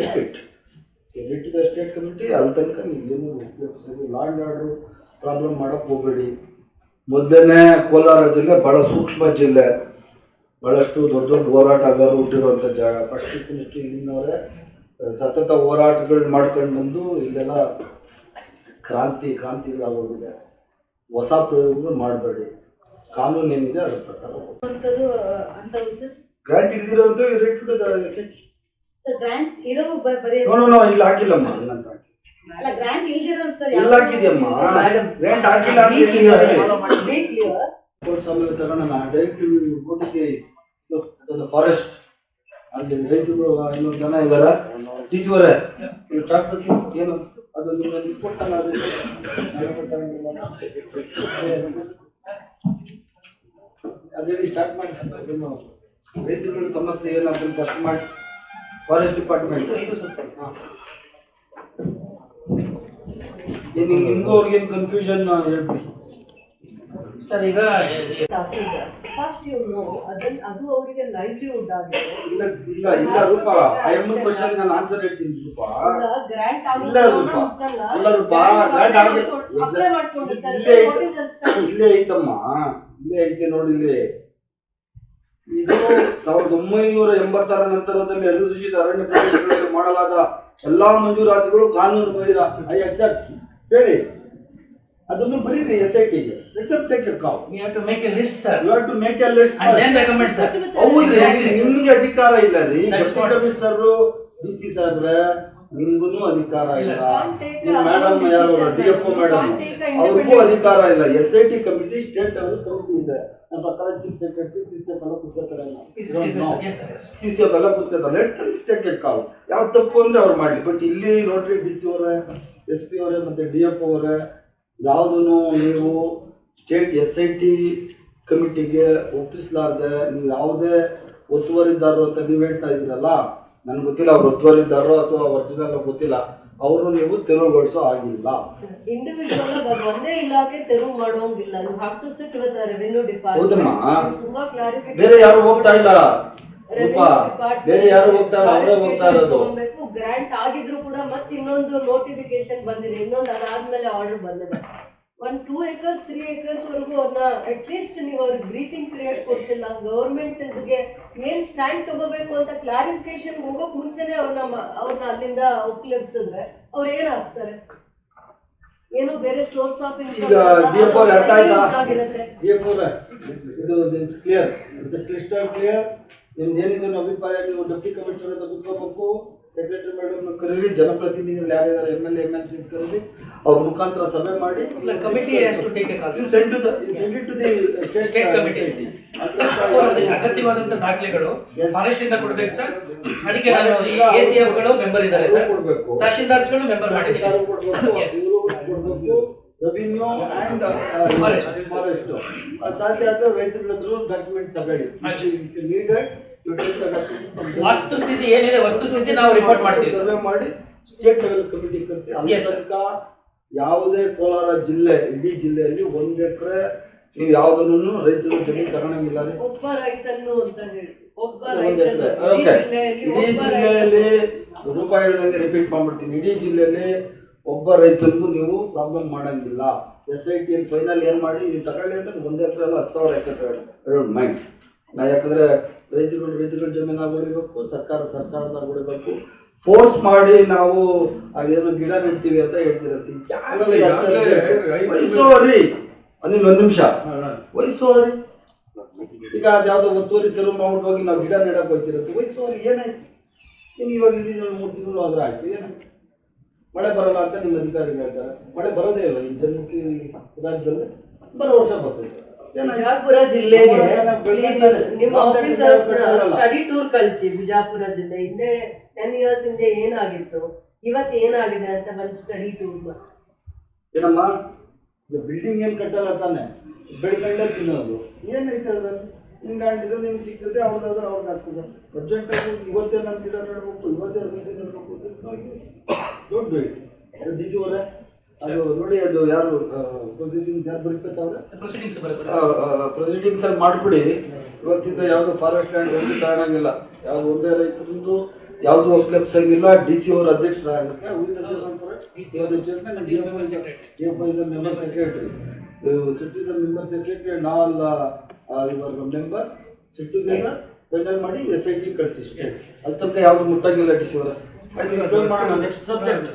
ಇಟ್ ದ ಸ್ಟೇಟ್ ಕಮಿಟಿ ಅಲ್ಲಿ ತನಕ ನೀವು ಏನು ಲ್ಯಾಂಡ್ ಆರ್ಡ್ರು ಪ್ರಾಬ್ಲಮ್ ಮಾಡೋಕ್ಕೆ ಹೋಗಬೇಡಿ. ಮೊದಲನೇ ಕೋಲಾರ ಜಿಲ್ಲೆ ಭಾಳ ಸೂಕ್ಷ್ಮ ಜಿಲ್ಲೆ. ಭಾಳಷ್ಟು ದೊಡ್ಡ ದೊಡ್ಡ ಹೋರಾಟಗಾರರು ಹುಟ್ಟಿರುವಂಥ ಜಾಗ. ಫಸ್ಟ್ ಇಲ್ಲಿನವರೇ ಸತತ ಹೋರಾಟಗಳು ಮಾಡ್ಕೊಂಡು ಬಂದು ಇಲ್ಲೆಲ್ಲ ಕ್ರಾಂತಿ ಕ್ರಾಂತಿಗಳಾಗೋಗಿದೆ ಹೊಸ ಪ್ರಯೋಗಗಳು ಮಾಡಬೇಡಿ. ಕಾನೂನು ಏನಿದೆ ಅದರ ಪ್ರಕಾರ ಗ್ರಾಂಟ್ ರೇಟ್ ಬರೀ ನೋ ನೋ ಇಲ್ಲಿ ಹಾಕಿಲ್ಲಮ್ಮ ಇಲ್ದಿರೋ ಎಲ್ಲ ಹಾಕಿದ್ಯಮ್ಮ. ಗ್ರಾಂಟ್ ಹಾಕಿಲ್ಲ ಅಂತ ಆಮೇಲೆ ತಗೊಂಡ ಡೈರೆಕ್ಟ್ ಫಾರೆಸ್ಟ್ ಅಲ್ಲಿ ರೈತರು ಇನ್ನೊಂದು ಜನ ಇದಾರ ಟೀಚರ್ ಏನು? ಅದು ನೀವು ಇಟ್ಕೊಟ್ಟಲ್ಲ ಅದು ಅದರಲ್ಲಿ ಸ್ಟಾರ್ಟ್ ಮಾಡಿ. ಏನು ರೈತರುಗಳ ಸಮಸ್ಯೆ ಏನಾದ್ರು ಫಸ್ಟ್ ಮಾಡಿ. ಫಾರೆಸ್ಟ್ ಡಿಪಾರ್ಟ್ಮೆಂಟ್ ನಿಮ್ಗೆ ನಿಮ್ಗೂ ಅವ್ರಿಗೇನು ಕನ್ಫ್ಯೂಷನ್ ಹೇಳ್ಬಿಡಿ. ಸರ್ ಈಗ ಫಸ್ಟ್ ಯು ನೋ ಅದನ್ನ ಅದು ಅವರಿಗೆ ಲೈವ್ಲಿಹುಡ್ ಆಗಿದೆ ಇಲ್ಲ ಇಲ್ಲ ಇಲ್ಲ ರೂಪ. ಐ ನಾನು ಆನ್ಸರ್ ಹೇಳ್ತೀನಿ ರೂಪ. ಗ್ರಾಂಟ್ ಇಲ್ಲ ರೂಪ ಅಲ್ಲ ರೂಪ ಗ್ರಾಂಟ್ ಆಗಿಲ್ಲ ಅಪ್ಲೈ ಮಾಡ್ಕೊಂಡಿದ್ದಾರೆ. ಇಲ್ಲೇ ಐತಮ್ಮ ಇಲ್ಲೇ ಐತೆ ನೋಡಿ ಇಲ್ಲಿ. ಇದು ಸಾವಿರದ ಒಂಬೈನೂರ ಎಂಬತ್ತರ ನಂತರದಲ್ಲಿ ಅನುಸೂಚಿತ ಅರಣ್ಯ ಪ್ರದೇಶಗಳಲ್ಲಿ ಮಾಡಲಾದ ಎಲ್ಲಾ ಮಂಜೂರಾತಿಗಳು ಕಾನೂನು ಐ ಎಕ್ಸಾಕ್ಟ್ ಹೇಳಿ. ಅದನ್ನು ಬರೀರಿ S I T take a call you have to make a list sir. You have to make a list and then sir. ಹೌದ್ರಿ Exactly. ನಿಮ್ಗೆ ಅಧಿಕಾರ ಇಲ್ಲ ರೀ. What- ಕಮಿಷನರ್ ಡಿ ಸಿ ಸಾಹೇಬ್ರೆ ನಿಮ್ಗೂ ಅಧಿಕಾರ ಇಲ್ಲ ಮೇಡಮ್ ಯಾರು. ಡಿ ಎಫ್ ಒ ಮೇಡಮ್ ಅವ್ರಿಗೂ ಅಧಿಕಾರ ಇಲ್ಲ. S I T committee state ಅವರು ಕಮಿಟಿ ಇದೆ. ನಮ್ಮ ಕಾಲ chief secretary C C F ಎಲ್ಲ ಕುತ್ಕೋತಾರೆ Yes, sir. Yes, sir. C C F ಎಲ್ಲ ಕೂತ್ಕೋತಾರೆ ಟೇಕ್ ಎಟ್ ಕಾಲ್ ಯಾವ ತಪ್ಪು ಅಂದ್ರೆ ಅವ್ರು ಮಾಡಲಿ. ಬಟ್ ಇಲ್ಲಿ ನೋಡ್ರಿ ಡಿ ಸಿ ಅವರೇ ಎಸ್ ಪಿ ಅವರೇ ಮತ್ತೆ ಡಿ ಎಫ್ ಅವರೇ ಯಾವುದನ್ನು ನೀವು ಸ್ಟೇಟ್ ಎಸ್ ಐ ಟಿ ಕಮಿಟಿಗೆ ಒಪ್ಪಿಸಲಾರ್ದೆ ನೀವು ಯಾವುದೇ ಒತ್ತುವರಿದಾರರು ಅಂತ ನೀವು ಹೇಳ್ತಾ ಇದ್ದೀರಲ್ಲ ನನಗೆ ಗೊತ್ತಿಲ್ಲ ಅವ್ರು ಒತ್ತುವರಿದಾರರು ಅಥವಾ ಒರಿಜಿನಲ್ ಗೊತ್ತಿಲ್ಲ ಅವರು ನೀವು ತೆರವುಗೊಳಿಸೋ ಆಗಿಲ್ಲ ಇಂಡಿವಿಜುವಲ್ ಆಗಿ ಅದು ಒಂದೇ ಇಲಾಖೆ ತೆರವು ಮಾಡೋಂಗಿಲ್ಲ you have to sit with revenue department ತುಂಬಾ ಕ್ಲಾರಿಫಿಕೇಶನ್ ಬೇರೆ ಯಾರು ಹೋಗ್ತಾ ಇಲ್ಲ. ರೂಪ ಬೇರೆ ಯಾರು ಹೋಗ್ತಾ ಇಲ್ಲ ಅವರೇ ಹೋಗ್ತಾ ಇರೋದು. ಗ್ರಾಂಟ್ ಆಗಿದ್ರು ಕೂಡ ಮತ್ತೆ ಇನ್ನೊಂದು ನೋಟಿಫಿಕೇಶನ್ ಬಂದಿದೆ. ಇನ್ನೊಂದು ಅದಾದ್ಮೇಲೆ ಆರ್ಡರ್ ಬಂದಿದೆ. One two acres three acres ವರೆಗೂ ಅವ್ರನ್ನ ಅಟ್ಲೀಸ್ಟ್ ನೀವು ಅವ್ರಿಗೆ ಬ್ರೀತಿಂಗ್ ಪೀರಿಯಡ್ ಕೊಡ್ತಿಲ್ಲ. ಗೌರ್ಮೆಂಟ್ಗೆ ಏನ್ ಸ್ಟ್ಯಾಂಡ್ ತಗೋಬೇಕು ಅಂತ ಕ್ಲಾರಿಫಿಕೇಶನ್ ಹೋಗೋಕ್ ಮುಂಚೆನೆ ಅವ್ರನ್ನ ಅವ್ರನ್ನ ಅಲ್ಲಿಂದ ಒಪ್ಲಿಪ್ಸಿದ್ರೆ ಅವ್ರು ಏನಾಗ್ತಾರೆ ಏನೋ ಬೇರೆ source of it's clear clear ನಿಮ್ದು ಏನಿದೆ ಅನ್ನೋ ಅಭಿಪ್ರಾಯ ನೀವು ಡೆಪ್ಟಿ ಕಮಿಷನರ್ ಹತ್ರ ಕುತ್ಕೋಬೇಕು. ಸೆಕ್ರೆಟರಿ ಮೇಡಮ್ ಕರೀರಿ ಜನಪ್ರತಿನಿಧಿಗಳು ಯಾರ್ಯಾರು M L M L C ಕರೀರಿ ಅವ್ರ ಮುಖಾಂತರ ಸಭೆ ಮಾಡಿ committee has to take take call send to the send to the state committee. ಅಗತ್ಯವಾದಂತ ದಾಖಲೆಗಳು. ಫಾರೆಸ್ಟ್ ಇಂದ ಕೊಡ್ಬೇಕು ಸರ್ ಅದಕ್ಕೆ ನಾನು ಎ ಸಿ ಗಳು ಮೆಂಬರ್ ಇದ್ದಾರೆ ಸರ್ ಕೊಡ್ಬೇಕು. ತಹಶೀಲ್ದಾರ್ಸ್ಗಳು ಮೆಂಬರ್ ತಹಶೀಲ್ದಾರ್ ಕೊಡ್ಬೇಕು. ಕೊಡ್ಬೇಕು, ರೆವಿನ್ಯೂ ಅಂಡ್ ಫಾರೆಸ್ಟ್ ಫಾರೆಸ್ಟ್ ಸಾಧ್ಯ ಆದ್ರೆ ರೈತರ ಹತ್ರ ಡಾಕ್ಯುಮೆಂಟ್ ತಗೊಳ್ಳಿ. Needed you take the document ವಾಸ್ತು ಸ್ಥಿತಿ ಏನಿದೆ ವಸ್ತು ಸ್ಥಿತಿ ನಾವು ರಿಪೋರ್ಟ್ ಮಾಡ್ತೀವಿ ಸರ್. ಸರ್ವೆ ಮಾಡಿ ಸ್ಟೇಟ್ ಲೆವೆಲ್ ಕಮಿಟಿ ಕರೆಸಿ. ಅಲ್ಲಿ ತನಕ ಯಾವುದೇ ಕೋಲಾರ ಜಿಲ್ಲೆ ಇಡೀ ಜಿಲ್ಲೆಯಲ್ಲಿ ಒಂದ್ ಎಕರೆ ನೀವು ಯಾವ್ದನ್ನು ರೈತರು ಜಮೀನು ತಗೊಳಂಗಿಲ್ಲ ಒಬ್ಬ ಅಂತ ಹೇಳಿ. ಒಬ್ಬ ಇಡೀ ಜಿಲ್ಲೆಯಲ್ಲಿ ರೂಪಾಯಿ ಹೇಳಿದಂಗೆ ರಿಪೀಟ್ ಮಾಡ್ಬಿಡ್ತೀನಿ. ಇಡೀ ಜಿಲ್ಲೆಯಲ್ಲಿ ಒಬ್ಬ ರೈತನಿಗೂ ನೀವು ಪ್ರಾಬ್ಲಮ್ ಮಾಡಂಗಿಲ್ಲ. ಎಸ್ ಐ ಟಿ ಫೈನಲ್ ಏನ್ ಮಾಡಿ ನೀವು ತಗೊಳ್ಳಿ ಅಂತ ಒಂದ್ ಎಕರೆ ಅಲ್ಲ ಹತ್ತು ಸಾವಿರ ಎಕರೆ ಡೋಂಟ್ ಮೈಂಡ್ ನಾ ಯಾಕಂದ್ರೆ ರೈತರುಗಳು ರೈತರುಗಳ ಜಮೀನಾಗ ಉಳಿಬೇಕು ಸರ್ಕಾರ ಸರ್ಕಾರದಾಗ ಉಳಿಬೇಕು ಫೋರ್ಸ್ ಮಾಡಿ ನಾವು ಅದೇನು ಗಿಡ ನೆಡ್ತೀವಿ ಅಂತ ಹೇಳ್ತಿರತ್ತಿ ವಯಸ್ಸೋರಿ ಅನಿಲ್ ಒಂದ್ ನಿಮಿಷ. ವಯಸ್ಸೋರಿ ಈಗ ಅದ್ಯಾವ್ದೋ ಒತ್ತುವರಿ ತೆರವು ಮಾಡ್ಬಿಟ್ಟು ಹೋಗಿ ನಾವು ಗಿಡ ನೆಡಕ್ ಹೋಗ್ತಿರತ್ತಿ ವಯಸ್ಸೋರಿ ಏನಾಯ್ತು? ನಿಮ್ ಇವಾಗ ಇದೀನಿ ಮೂರು ತಿಂಗಳು ಆದ್ರೆ ಆಯ್ತು. ಏನಾಯ್ತು ಮಳೆ ಬರಲ್ಲ ಅಂತ ನಿಮ್ಮ ಅಧಿಕಾರಿಗಳು ಹೇಳ್ತಾರೆ. ಮಳೆ ಬರೋದೇ ಇಲ್ಲ. ಈ ಜನಕ್ಕೆ ರಾಜ್ಯದಲ್ಲಿ ಬರೋ ವರ್ಷ ಬರ್ತೈತೆ ಏನಾಯ್ತು? ಬಿಜಾಪುರ ಜಿಲ್ಲೆಗೆ ನಮ್ಮ ಆಫೀಸರ್ಸ್ ಸ್ಟಡಿ ಟೂರ್ ಕಳಿಸಿ ಬಿಜಾಪುರ ಜಿಲ್ಲೆ. ಹಿಂದೆ ಟೆನ್ ಇಯರ್ಸ್ ಹಿಂದೆ ಏನಾಗಿತ್ತು? ಇವತ್ತು ಏನಾಗಿದೆ ಅಂತ ಒಂದು ಸ್ಟಡಿ ಟೂರ್ ಏನಮ್ಮ? ಬಿಲ್ಡಿಂಗ್ ಏನ್ ಕಟ್ಟಲ್ಲ ತಾನೆ? ಬೆಳ್ಕಂಡ ತಿನ್ನೋದು. ಏನೈತೆ ಅದ್ರಲ್ಲಿ ನಿಮ್ಗೆ ಆಂಟಿದ್ರೆ ನಿಮ್ಗೆ ಸಿಗ್ತದೆ, ಅವ್ರದ್ದಾದ್ರೆ ಅವ್ರಿಗೆ ಆಗ್ತದೆ. ಅರ್ಜೆಂಟ್ ಆಗಿ ಇವತ್ತೇ ನಾನು ಗಿಡ ನೆಡ್ಬೇಕು ಇವತ್ತೇ ಸಸಿ ನೆಡ್ಬೇಕು ದೊಡ್ಡ ಡಿ ಸಿ ಅವರೇ ಅದು ನೋಡಿ ಅದು ಯಾರು ಪ್ರೊಸೀಡಿಂಗ್ಸ್ ಯಾರು ಬರೀಕತ್ತವ್ರೆ ಪ್ರೊಸೀಡಿಂಗ್ಸ್ ಅಲ್ಲಿ ಮಾಡ್ಬಿಡಿ. ಇವತ್ತಿಂದ ಯಾವುದು ಫಾರೆಸ್ಟ್ ಲ್ಯಾಂಡ್ ಒಂದು ತಗೊಳಂಗಿಲ್ಲ ಯಾವ್ದು ಒಂದೇ ರೈತರದ್ದು ಯಾವ್ದು ಒಪ್ಲೆಪ್ಸಂಗಿಲ್ಲ ಡಿ ಸಿ ಅವ್ರ ಅಧ್ಯಕ್ಷರಾಗಕ್ಕೆ member secretary citizen member secretary ನಾಲ್ ಇವರ್ ಮೆಂಬರ್ ಸಿಟ್ಟಿಗೆ ಪೆಂಡಲ್ ಮಾಡಿ ಎಸ್ ಐ ಟಿ ಕಳಿಸಿ. ಅಲ್ಲಿ ತನಕ ಯಾವ್ದು ಮುಟ್ಟಂಗಿಲ್ಲ ಡಿ ಸಿ ಅವರ. Next subject